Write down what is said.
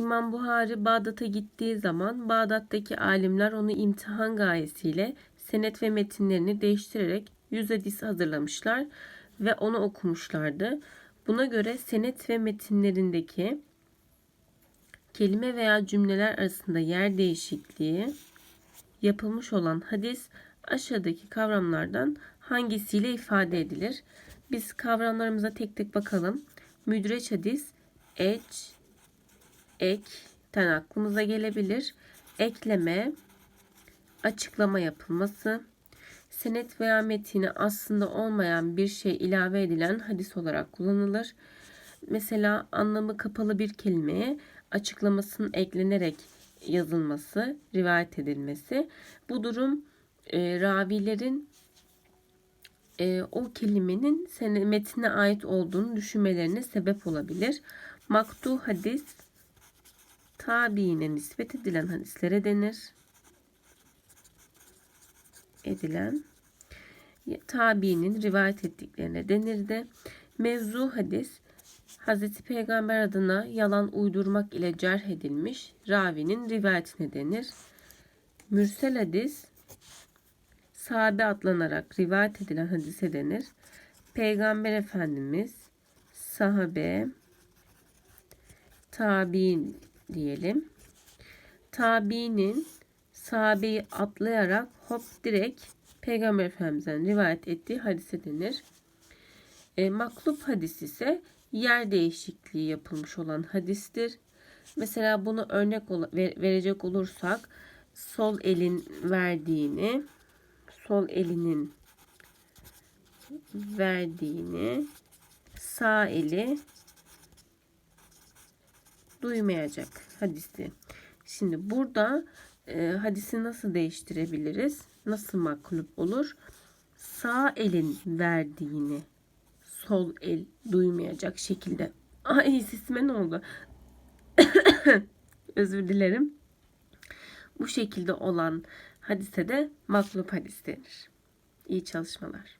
İmam Buhari Bağdat'a gittiği zaman Bağdat'taki alimler onu imtihan gayesiyle senet ve metinlerini değiştirerek yüz hadis hazırlamışlar ve onu okumuşlardı. Buna göre senet ve metinlerindeki kelime veya cümleler arasında yer değişikliği yapılmış olan hadis aşağıdaki kavramlardan hangisiyle ifade edilir? Biz kavramlarımıza tek tek bakalım. Müdreç hadis, eç, ekten aklımıza gelebilir. Ekleme, açıklama yapılması, senet veya metini aslında olmayan bir şey ilave edilen hadis olarak kullanılır. Mesela anlamı kapalı bir kelimeye açıklamasının eklenerek yazılması, rivayet edilmesi. Bu durum e, ravilerin e, o kelimenin metine ait olduğunu düşünmelerine sebep olabilir. Maktu hadis tabiine nispet edilen hadislere denir. Edilen tabiinin rivayet ettiklerine denir de mevzu hadis Hazreti Peygamber adına yalan uydurmak ile cerh edilmiş ravinin rivayetine denir. Mürsel hadis sahabe atlanarak rivayet edilen hadise denir. Peygamber Efendimiz sahabe tabi'in diyelim. Tabi'nin sahabeyi atlayarak hop direkt Peygamber Efendimiz'den rivayet ettiği hadise denir. E, maklub hadis ise yer değişikliği yapılmış olan hadistir. Mesela bunu örnek ol- ver- verecek olursak sol elin verdiğini sol elinin verdiğini sağ eli duymayacak hadisi. Şimdi burada e, hadisi nasıl değiştirebiliriz? Nasıl maklub olur? Sağ elin verdiğini sol el duymayacak şekilde. Ay sesime ne oldu? Özür dilerim. Bu şekilde olan hadise de maklub hadis denir. İyi çalışmalar.